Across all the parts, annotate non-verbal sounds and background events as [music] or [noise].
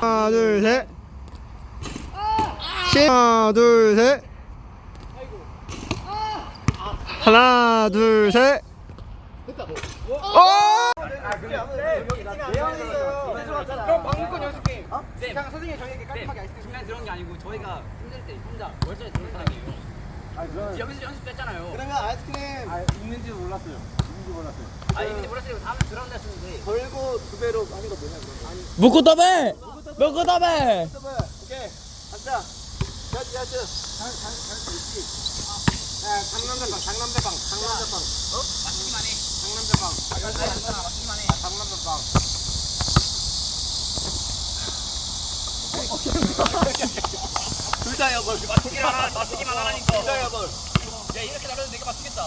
하나 둘 셋. 시- 하나 둘 셋. 하나 둘 셋. 어! 그럼 방금권 연습 게임. 그냥 선생님이 저희에게 깔끔하게 아이스크림 중간에 들어온 게 아니고 저희가 힘들 때 혼자 월전에 들어온 사람이에요. 여기서 연습했잖아요. 그러면 아이스크림 있는지 몰랐어요. 아. 아니 묶고다베. 묶고다베. 서브 오케이 갑시다. 자주 자주. 잘잘잘 있지. 야 장남대방 장남대방 장남대방. 어? 맞기만 해. 장남대방. 맞기만 맞기만 해. 장남대방. 둘다 여벌. 맞기만 하라. 맞기만 하라니까. 둘다 여벌. 야 이렇게 나가도 내가 맞추겠다.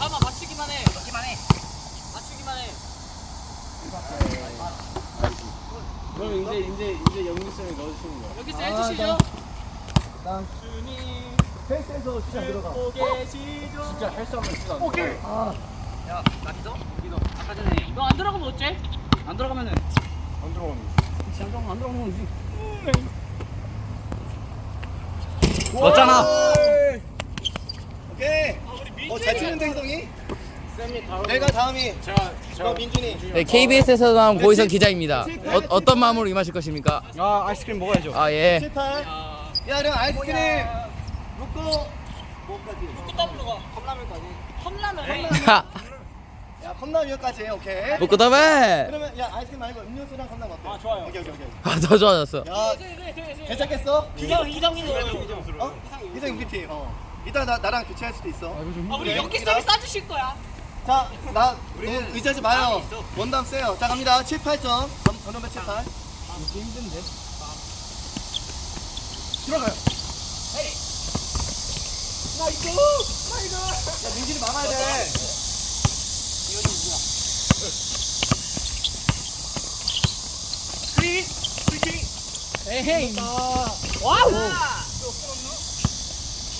아마 맞추기만 해. 맞기만 해. 맞추기만 해. 그럼 이제 이제 이제 연기성을 넣어주시는 거예요. 여기서 해주시죠. 난 주님 펜스에서 시작 들어가. 진짜 할수 없는 시간. 오케이. 야, 나 믿어? 믿어. 아까 전에 너 안 들어가면 어째? 안 들어가면은 안 들어오면. 그치, 안 들어가면 안 들어가면 되지. 맞잖아. 어잘 치는데 희성이? 내가 다음이. 제가 너 민준이. 네, KBS에서 나온 고희성 기자입니다. 어, 어떤 마음으로 임하실 것입니까? 아 아이스크림 먹어야죠. 아 예. 7, 8. 야, 그럼 아이스크림. 묶고. 뭐까지? 또 더블로 가. 컵라면까지. 컵라면. 하. [laughs] 야, 컵라면까지. 오케이. 묶고다베. 그러면 야, 아이스크림 말고 음료수랑 컵라면 어때? 아, 좋아요. 오케이, 오케이, 오케이. 아, 더 좋아졌어. 야, 괜찮겠어? 이성 이성이 어? 우리 팀. 어. 이따 나 나랑 교체할 수도 있어. 아 우리 연기 쌤이 싸주실 거야. 자, 나 너무 의지하지 마요. 원담 세요. 자, 갑니다. 7, 8점. 전, 전원배 7, 8. 힘든데. 들어가요. 나이스! 나이스! 야, 민진이 막아야 돼. 프리 프리킥. 에헤이. 와우.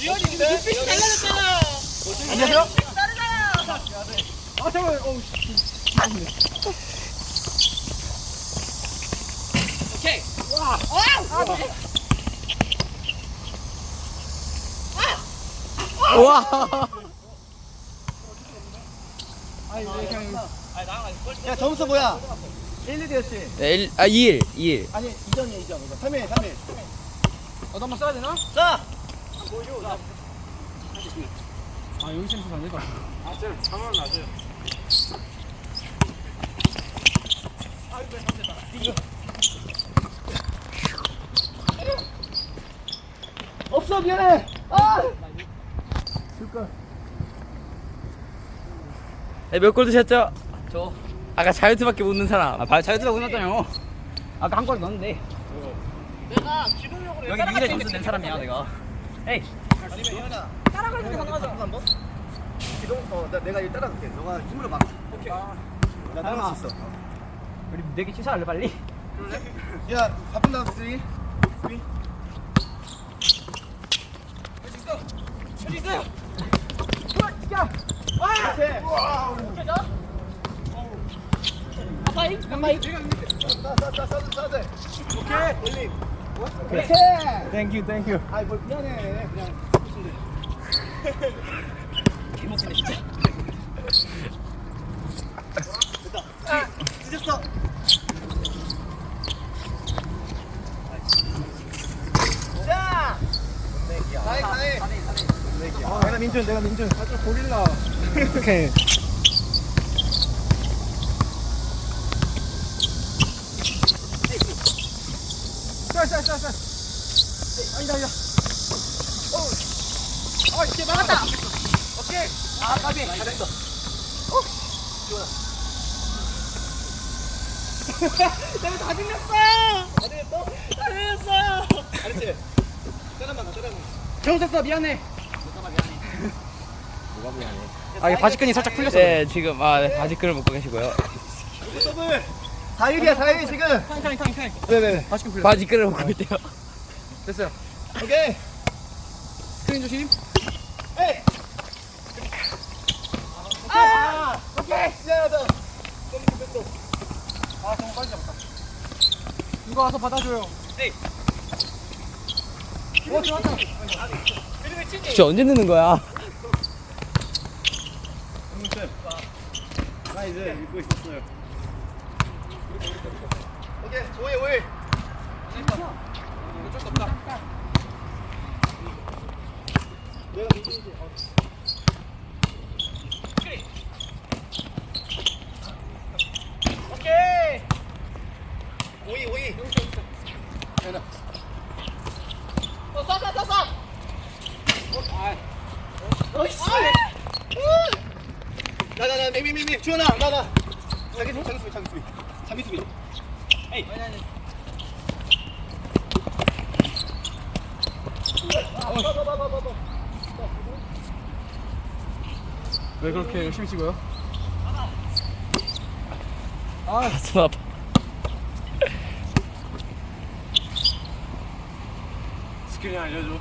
지현이 지금 눈빛이 달라졌잖아. 안녕하세요? 다르잖아. 아, 잠깐만. 어우, 오케이. 와. 와. 와. 아니 나랑 야, 점수 뭐야? 1, 2였지? 네, 일, 아 2일, 2일. 아니, 2점이야, 2점. 3일, 3일. 어, 한번 써야 되나? 자! 아 여기 쌤안 될까? 아 쌤, 잠만 놔줘요. 없어, 미안해! 아! 네, 몇골 드셨죠? 저. 아까 자유투밖에 못 넣은 사람. 아, 발 자유투가 끝났잖아요. 아까 한 골 넣었는데. 내가 기본적으로 여기 미래 점수 낸 사람이야, 내가. 에이. 따라갈 때 가능하죠? 한번? 기동, 어, 나, 내가 이거 따라갈게. 너가 힘으로 막. 오케이. 나 따라갈 수 있어. 우리 내기 취소할래 빨리? 야, 바쁜 다음 쓰리. 쓰리. 할수 있어요. 와! 아파잉? 아파잉? 싸, 싸, 싸, 싸, 싸, 돼. 오케이. 올림. 오케이. 땡큐 땡큐. 아이, 뭘 미안해. 그냥. 개못했네 진짜. 됐다. 아, 늦었어. 자! 가해, 가해. 아, 내가 민준 내가 민준. 아좀 고릴라. 오 케이. 쌀쌀쌀쌀. 아니다 아니다. 어, 이제 막았다. 오케이. 아, 까비. 잘했어. 어? 좋아. [laughs] 내가 다 들렸어. 다 들렸어? 다 들렸어요. 잘했지? 때려만 가, 때려만. 잘못했어 미안해. 뭐가 미안해. 아 바지끈이 살짝 풀렸어. 네, 지금 아, 네, 바지끈을 묶고 계시고요. 더블. 4일이야 4일 지금. 탕탕 탕탕 네네 맛있게 풀려. 바지 끌어먹고 있대요. 됐어요. 오케이. 스크린 조심. 에이. 아! 아 오케이. 기다려봐 너무 급했어. 아 정말 빨리 잡았다. 누가 와서 받아줘요. 에이. 와 좋았다 진짜 언제 넣는 거야? 나 이제 믿고 있었어요. 오케이, 오이, 오이. 어쩔 수 없다. 내가. 어. 오케이. 오이, 오이. 내가. 어, 쏴, 쏴, 쏴, 쏴. 어이씨. 나, 나, 나, 미, 미, 미, 주원아, 나, 나. 자기 수비, 자기 수비, 자기 수비. 자기 수비. 에이. 왜 그렇게 열심히 찍어요? 가슴 아파. 스크린 알려줘.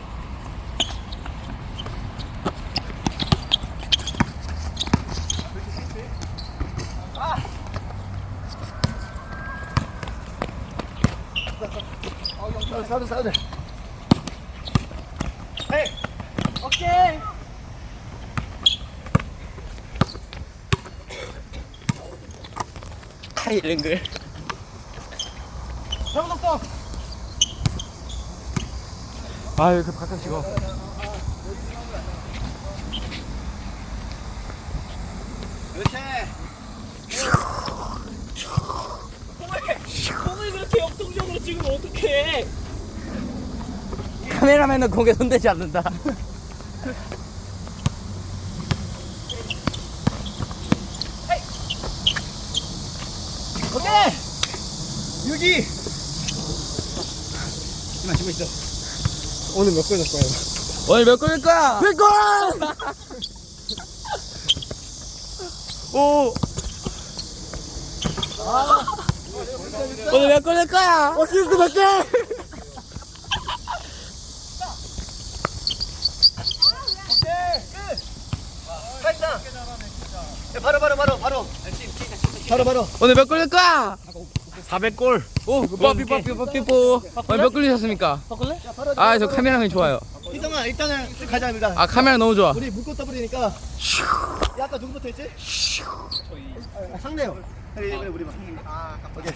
아, 싸도 싸도. 헤이, 오케이. 타 이랭글. 잘못했어. 아유, 그 바깥 찍어. 그렇지. 공을 그렇게 역동적으로 찍으면 어떡해? 카메라맨은 공에 손대지 않는다. 오케이. 여기. 이만 지고 있어. 오늘 몇골 넣을 거야? 오늘 몇 골일 거야? 100골! [laughs] 오! 오늘 몇 골일 거야? 어시스트 몇 개? 바로 바로 바로 바로. 바로 바로. 오늘 몇 골일 거야? 400골. 오, 뽀삐 뽀삐 뽀삐 뽀. 오늘 몇 골이셨습니까? 바꿀래? 아, 저 카메라맨 좋아요. 희성아 일단은 쭉 가자 합니다. 아, 카메라 너무 좋아. 우리 묶고 떠버리니까. 야 아까 누구부터 했지? 아, 상대요. 우리 우리 우리 봐. 아 오케이.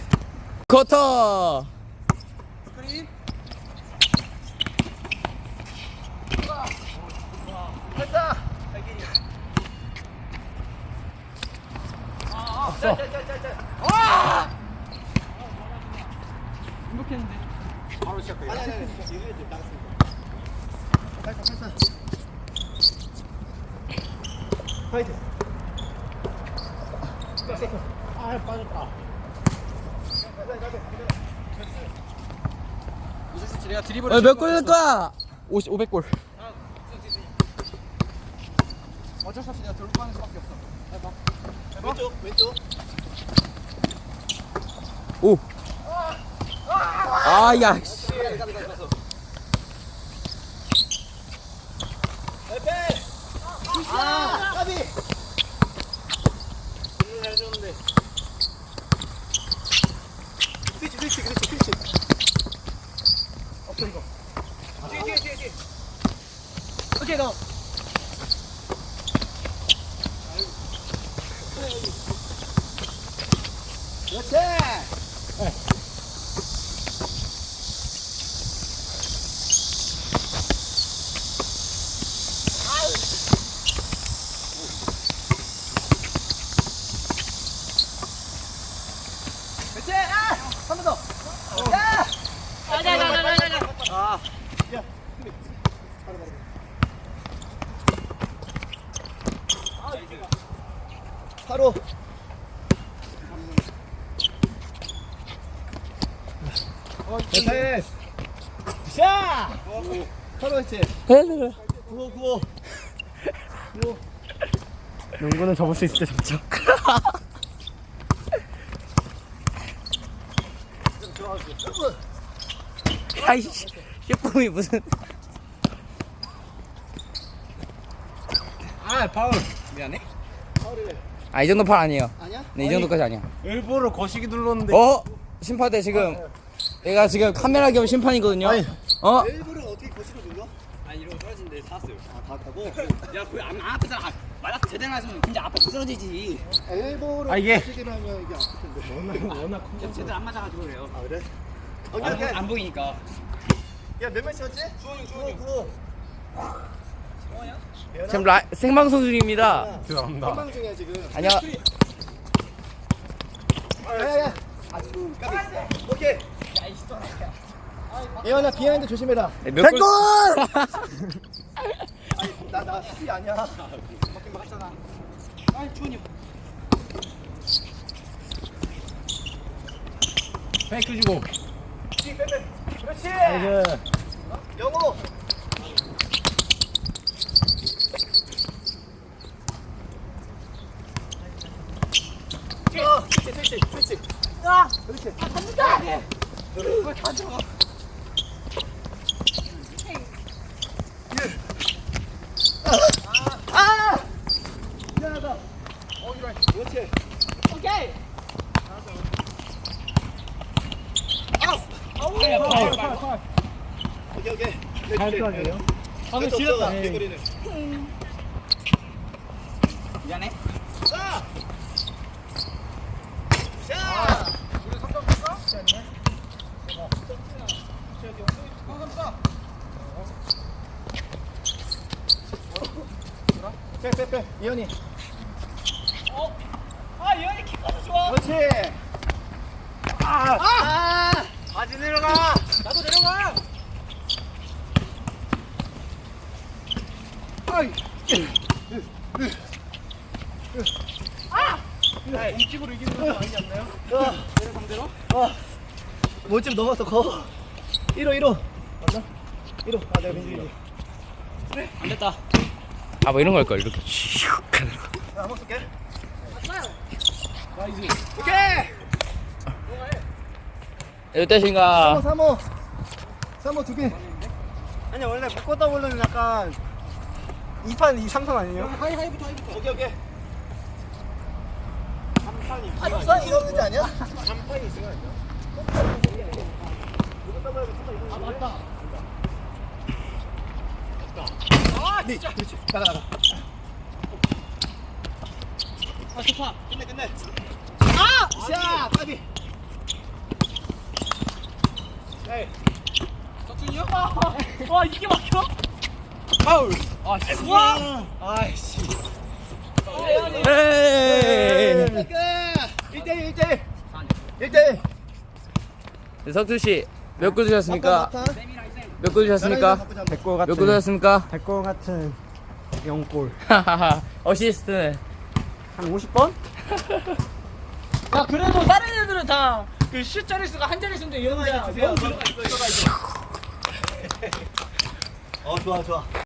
쿼터. 됐다. 없어. 행복했는데. 바로 시작해. 아니 아니 아니. 팔자 팔자. 파이팅. 아 빠졌다. 이제 내가 드리블. 오늘 몇 골일 거야? 50, 500골. 어쩔 수 없이 내가 들고 가는 수밖에 없어. 해봐. 왼쪽 왼쪽. 오. 아, 야. 씨. 아. 스위치 스위치 스위치. 없어 이거. 뒤에 뒤에 뒤에. 오케이 너. 그렇지. 그렇지. 아! 한번 더. 야! 아. 야. 바로 바로. 바로. 됐 자! 바로 했지. 구호 구호. 농구는 접을 수 있을 때 접죠. 아이씨, 슈퍼이 무슨. 아, 파울. 미안해. 파울이래. 아, 이 정도 팔 아니에요. 아니야? 네, 이 정도까지 아니야. 일부러 거시기 눌렀는데. 어? 심판대 지금 내가 지금 카메라 겸 심판이거든요. 어? 웨이브를 어떻게 거실로 눌러? 아니 이러고 떨어진데 사왔어요. 아 닿았다고? 야 거기 안 아프잖아. 맞아서 제대로 맞으면 진짜 아파 쓰러지지. 엘보를 아, 이게- 거시기만 하면 이게 아플 텐데 워낙 워낙 야, 제대로 안 맞아가지고 그래요. 아 그래? 안, 보- 안 보이니까. 야몇 명이었지? 주원이 주원이 구호 지금 라, 생방송 중입니다. 죄송합니다 한방 중이야 지금 아니야. 야야야 오케이 예원아 비하인드 조심해라 네, 몇 골? [laughs] 나나 수비 아니야. 페이크 주고. 그렇지. 나이스. 영호. 어, 스위치 스위치 스위치 아 그렇지. 그렇지 오케이. 오케이 오케이. 잘거 아니에요? 방금 지렸다 개구리는 미안해. 자 빼빼빼. 이현이. 아 예언이 키까지 좋아. 그렇지. 아, 아, 바지 내려가. 나도 내려가. 움직으로 이기는 거 아니지 않나요? 내 방대로? 어. 뭐좀 넘어서 거. 1호 1호. 맞나? 1호. 아 내가 민준이. 안 됐다. 아, 뭐 이런 걸 걸. 이렇게 슉 하는 거. 나 한번 쏠게. 오케이. 몇 대신가? 3호 3호. 3호 두 개. 아니 원래 묶었다 보려면 약간 2판 2, 3판 아니에요? 하이 하이부터 하이부터. 오케이 오케이. 3판이. 아, 6판 이런 문제 아니야? 3판이 있으면 안 돼. 아 맞다. 아 진짜. 그렇지. 나가 나가. 아 좋다. 끝내 끝내. 아! 샤! 까비. 에이. 석준이요? 와 이게 막혀? 파울. 아 씨. 와. 아이씨. 에이. 1대1 1대1. 1대1. 네, 석준 씨, 몇 골 드셨습니까? 몇 골 드셨습니까? 백골 몇골 드셨습니까? 백골 같은 0골 하하하. 어시스트는 한 50번? 야 그래도 다른 애들은 다 그 슛 자릿수가 한 자릿수인데 얘는 그냥 영 들어가 있어. 어 좋아 좋아.